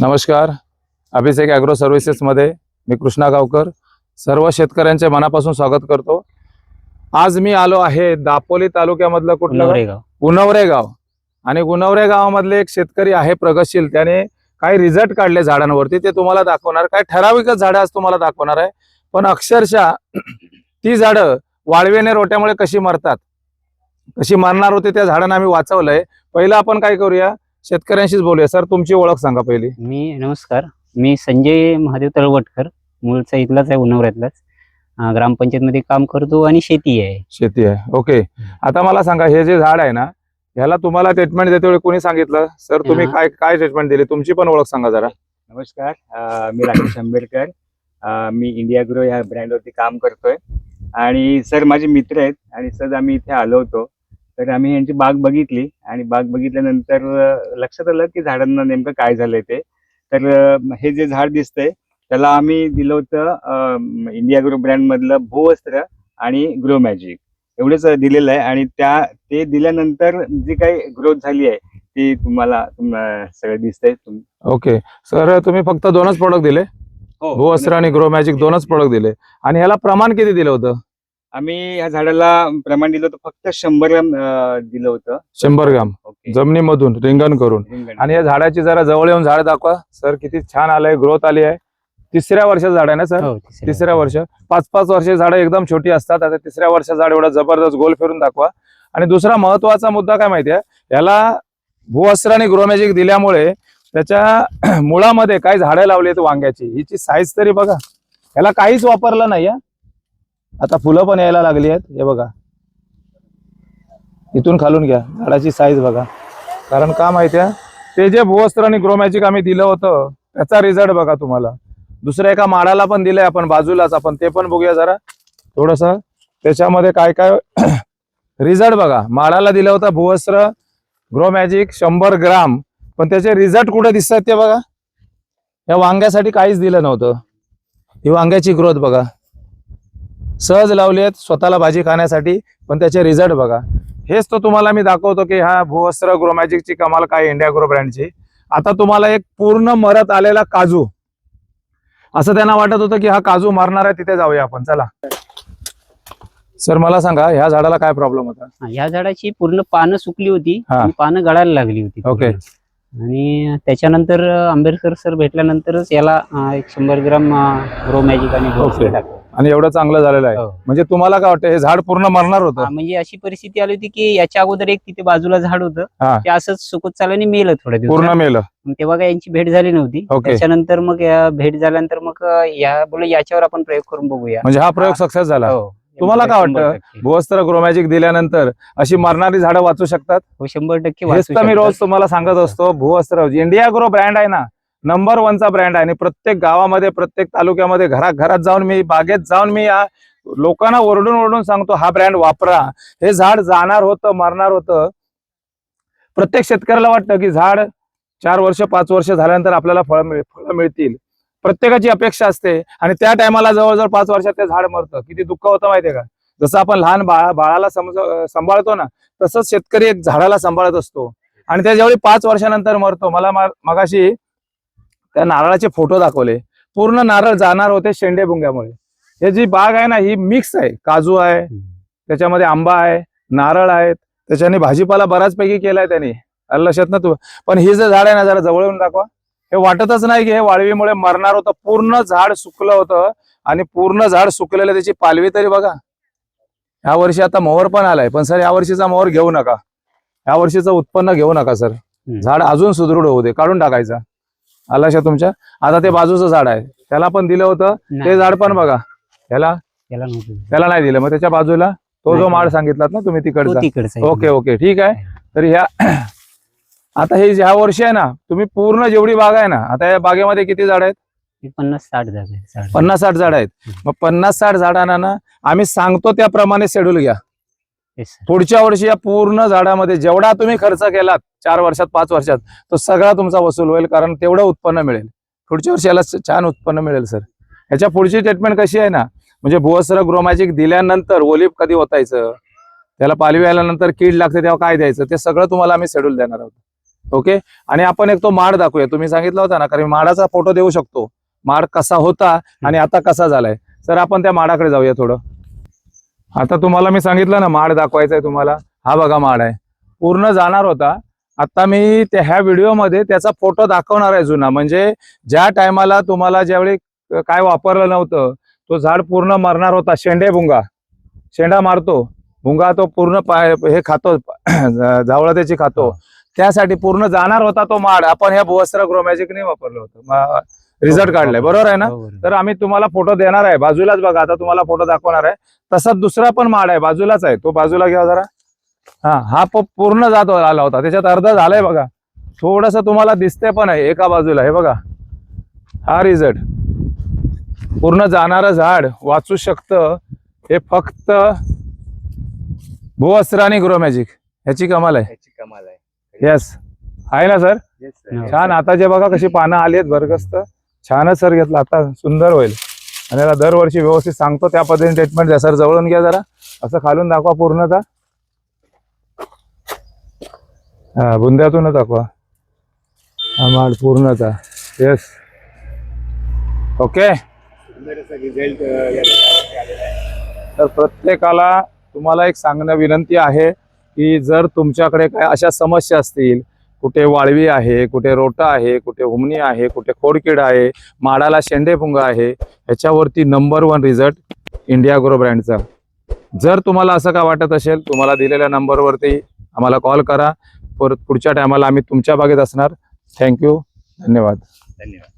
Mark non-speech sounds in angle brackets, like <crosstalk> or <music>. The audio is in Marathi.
नमस्कार. अभिषेक ॲग्रो सर्व्हिसेसमध्ये मी कृष्णा गावकर. सर्व शेतकऱ्यांचे मनापासून स्वागत करतो. आज मी आलो आहे दापोली तालुक्यामधलं कुठलं गुणवरे गाव. आणि गुणवरे गावामधले एक शेतकरी आहे प्रगतशील. त्याने काही रिझल्ट काढले झाडांवरती. ते तुम्हाला दाखवणार. काय ठराविकच झाडं आज तुम्हाला दाखवणार आहे. पण अक्षरशः <clears throat> ती झाडं वाळवेने रोट्यामुळे कशी मरतात कशी मरणार होते त्या झाडांना आम्ही वाचवलंय. पहिलं आपण काय करूया? शेतकऱ्यांशीच बोलूया. सर तुमची ओळख सांगा पहिली. मी नमस्कार. मी संजय महादेव तळवटकर. मूळचा इथलाच आहे उन्हावऱ्यातलाच ग्रामपंचायतमध्ये काम करतो आणि शेती आहे. शेती आहे. ओके. आता मला सांगा हे जे झाड आहे ना ह्याला तुम्हाला ट्रीटमेंट देते वेळी कोणी सांगितलं? सर तुम्ही. काय काय ट्रीटमेंट दिली? तुमची पण ओळख सांगा जरा. नमस्कार. मी राकेश आंबेडकर. मी इंडिया ग्रो या ब्रँडवरती काम करतोय. आणि सर माझे मित्र आहेत आणि सर आम्ही इथे आलो होतो. तर आम्ही यांची बाग बघितली आणि बाग बघितल्यानंतर लक्षात आलं की झाडांना नेमकं काय झालंय ते. तर हे जे झाड दिसतंय त्याला आम्ही दिलं होतं इंडिया ग्रो ब्रँड मधलं भूवस्त्र आणि ग्रो मॅजिक. एवढंच दिलेलं आहे आणि त्या ते दिल्यानंतर जी काही ग्रोथ झाली आहे ती तुम्हाला तुम- सगळं दिसतंय. ओके. सर तुम्ही फक्त दोनच प्रोडक्ट दिले. हो. भूवस्त्र आणि ग्रो मॅजिक दोनच प्रोडक्ट दिले. आणि ह्याला प्रमाण किती दिलं होतं? आम्ही या झाडाला प्रमाण दिलं होतं फक्त शंभर ग्राम दिलं होतं. शंभर ग्राम. ओके. जमिनीमधून रिंगण करून. रिंगण. आणि या झाडाची जरा जवळ येऊन झाड दाखवा. सर किती छान आलंय ग्रोथ आली आहे. तिसऱ्या वर्षाचं झाड आहे ना सर? हो, तिसऱ्या. तिसऱ्या वर्ष. पाच पाच वर्ष झाडं एकदम छोटी असतात. आता तिसऱ्या वर्ष झाड एवढा जबरदस्त गोल फिरून दाखवा. आणि दुसरा महत्त्वाचा मुद्दा काय माहितीये? याला भूवस्त्र आणि ग्रोमॅजिक दिल्यामुळे त्याच्या <clears throat> मुळामध्ये काय झाडं लावली आहेत वांग्याची? हिची साईज तरी बघा. याला काहीच वापरलं नाही हा. आता फुलं पण यायला लागली आहेत. हे बघा. इथून खालून घ्या. झाडाची साईज बघा. कारण का माहितीये ते जे भूवस्त्र आणि ग्रोमॅजिक आम्ही दिलं होतं त्याचा रिझल्ट बघा तुम्हाला. दुसऱ्या एका माडाला पण दिलंय आपण बाजूलाच. आपण ते पण बघूया जरा. थोडस. त्याच्यामध्ये काय काय <clears throat> रिझल्ट बघा. माडाला दिलं होतं भूवस्त्र ग्रो मॅजिक शंभर ग्राम. पण त्याचे रिझल्ट कुठे दिसतात ते बघा. या वांग्यासाठी काहीच दिलं नव्हतं. ही वांग्याची ग्रोथ बघा. सहज लावली आहेत स्वतःला भाजी खाण्यासाठी पण त्याचे रिझल्ट बघा हेच तो तुम्हाला मी दाखवतो की हा भूवस्त्र ग्रो मॅजिकची कमाल काय इंडिया ग्रो ब्रँडची आता तुम्हाला एक पूर्ण मरत आलेला काजू असं त्यांना वाटत होतं की हा काजू मारणार आहे तिथे जाऊया आपण चला सर मला सांगा ह्या झाडाला काय प्रॉब्लेम होता हा, या झाडाची पूर्ण पानं सुकली होती हा. आणि पानं गळायला लागली होती ओके. आणि त्याच्यानंतर अं, आंबेडकर सर भेटल्यानंतरच याला अं, एक शंभर ग्राम ग्रो मॅजिक आणि ओके. टाकलं. आणि एवढं चांगलं झालेलं आहे हो. म्हणजे तुम्हाला काय वाटतं हे झाड पूर्ण मरणार हा, होतं म्हणजे अशी परिस्थिती आली होती की याच्या अगोदर एक तिथे बाजूला झाड हा. होतं ते असंच सुकत चाललं आणि मेलं थोड्या पूर्ण मेलं तेव्हा काय यांची भेट झाली नव्हती ओके. त्याच्यानंतर मग या भेट झाल्यानंतर मग अं, या बोल याच्यावर आपण प्रयोग करून बघूया म्हणजे हा प्रयोग सक्सेस झाला हो. तुम्हाला काय शंभर वाटतं? टक्के. भूवस्त्र ग्रोमॅजिक दिल्यानंतर अशी मरणारी झाडं वाचू शकतात हो शंभर टक्के हेच वाचू तर मी शकतात. रोज तुम्हाला सांगत असतो भूवस्त्र इंडिया ग्रो ब्रँड आहे ना नंबर वनचा ब्रँड आहे. आणि प्रत्येक गावामध्ये प्रत्येक तालुक्यामध्ये घराघरात घरात जाऊन मी बागेत जाऊन मी या लोकांना ओरडून ओरडून सांगतो हा ब्रँड वापरा. हे झाड जाणार होतं मरणार होतं. प्रत्येक शेतकऱ्याला वाटतं की झाड चार वर्ष पाच वर्ष झाल्यानंतर आपल्याला फळं मिळ फळं मिळतील. प्रत्येकाची अपेक्षा असते. आणि त्या टायमाला जवळजवळ पाच वर्षात ते झाड मरतं. किती दुःख होतं माहितीये का? जसं आपण लहान बाळा बाळाला समज सांभाळतो ना तसंच शेतकरी एक झाडाला सांभाळत असतो. आणि त्या ज्यावेळी पाच वर्षानंतर मरतो मला मा- मगाशी त्या नारळाचे फोटो दाखवले. पूर्ण नारळ जाणार होते शेंडे भुंग्यामुळे हे जी बाग आहे ना ही मिक्स आहे. काजू आहे. त्याच्यामध्ये आंबा आहे नारळ आहेत. त्याच्याने भाजीपाला बऱ्याचपैकी केलाय त्यांनी. लक्षात ना तू? पण हे जे झाड आहे ना जरा जवळ येऊन दाखवा. हे वाटतच नाही की हे वाळवीमुळे मरणार होतं. पूर्ण झाड सुकलं होतं आणि पूर्ण झाड सुकलेलं त्याची पालवी तरी बघा. ह्या वर्षी आता मोहर पण आलाय. पण सर या वर्षीचा मोहर घेऊ नका. या वर्षीचं उत्पन्न घेऊ नका सर. झाड अजून सुदृढ होऊ दे. काढून टाकायचा. आला लक्षात तुमच्या. आता ते बाजूचं झाड आहे. त्याला पण दिलं होतं. ते झाड पण बघा. त्याला त्याला नाही दिलं. मग त्याच्या बाजूला तो जो. माळ सांगितलात ना तुम्ही तिकडचा. Okay okay. ठीक आहे. तर ह्या <clears throat> आता हे ह्या वर्षी आहे ना तुम्ही पूर्ण जेवढी बाग आहे ना आता या बागेमध्ये किती झाड आहेत? पन्नास साठ झाड. पन्नास साठ झाड आहेत. मग पन्नास साठ झाडांना ना आम्ही सांगतो त्याप्रमाणे शेड्यूल घ्या. पुढच्या वर्षी या पूर्ण झाडामध्ये जेवढा तुम्ही खर्च केलात चार वर्षात पाच वर्षात तो सगळा तुमचा वसूल होईल कारण तेवढं उत्पन्न मिळेल. पुढच्या वर्षी याला छान उत्पन्न मिळेल सर याच्या पुढची ट्रीटमेंट कशी आहे ना म्हणजे भुवस्त्र ग्रोमॅजिक दिल्यानंतर ओलिप कधी होतायचं त्याला पालवी आल्यानंतर कीड लागते तेव्हा काय द्यायचं? ते सगळं तुम्हाला आम्ही शेड्यूल देणार आहोत. ओके आणि आपण एक तो माड दाखवूया. तुम्ही सांगितलं होता ना कारण माडाचा फोटो देऊ शकतो. माड कसा होता आणि आता कसा झालाय? सर आपण त्या माडाकडे जाऊया थोडं. आता तुम्हाला मी सांगितलं ना माड दाखवायचा आहे तुम्हाला. हा बघा माड आहे. पूर्ण जाणार होता. आता मी त्या ह्या व्हिडिओमध्ये त्याचा फोटो दाखवणार आहे जुना. म्हणजे ज्या टायमाला तुम्हाला ज्यावेळी काय वापरलं नव्हतं तो झाड पूर्ण मरणार होता. शेंडे भुंगा. शेंडा मारतो. भुंगा तो पूर्ण पाय हे खातो. <clears throat> जावळा त्याची खातो त्यासाठी पूर्ण जाणार होता तो माड. आपण ह्या भुवस्त्र ग्रोमॅजिकने वापरलं होतं. रिझल्ट काढलाय. बरोबर आहे ना? हो. तर आम्ही तुम्हाला फोटो देणार आहे. बाजूलाच बघा आता तुम्हाला फोटो दाखवणार आहे. तसाच दुसरा पण माड आहे. बाजूलाच आहे. तो बाजूला घ्या जरा. हा हा प- पूर्ण जात आला होता. त्याच्यात अर्ध झालाय बघा. थोडस तुम्हाला दिसते पण आहे एका बाजूला. हे बघा. हा रिझल्ट पूर्ण जाणारं झाड वाचू शकतं. हे फक्त भूवस्त्र आणि ग्रो मॅजिक ह्याची कमाल आहे. कमाल आहे. येस आहे ना सर. छान. आता जे बघा कशी पानं आली आहेत भरगस्त. छानच सर घेतला. आता सुंदर होईल. आणि याला दरवर्षी व्यवस्थित सांगतो त्या पद्धतीने ट्रीटमेंट द्या. सर जवळून घ्या जरा. असं खालून दाखवा पूर्णतः. हा बुंद्यातूनच दाखवा. हा माल पूर्णतः. येस ओके तर प्रत्येकाला तुम्हाला एक सांगणं विनंती आहे की जर तुमच्याकडे काय अशा समस्या असतील कुठे वाळवी आहे कुठे रोटा आहे कुठे हुमणी आहे कुठे खोडकीड आहे माडाला शेंडेफुंगा आहे ह्याच्यावरती number one result India grow ब्रँडचा जर तुम्हाला असं का वाटत असेल तुम्हाला दिलेल्या नंबरवरती आम्हाला कॉल करा. परत पुढच्या टायमाला आम्ही तुमच्या बागेत असणार. थँक्यू धन्यवाद. धन्यवाद.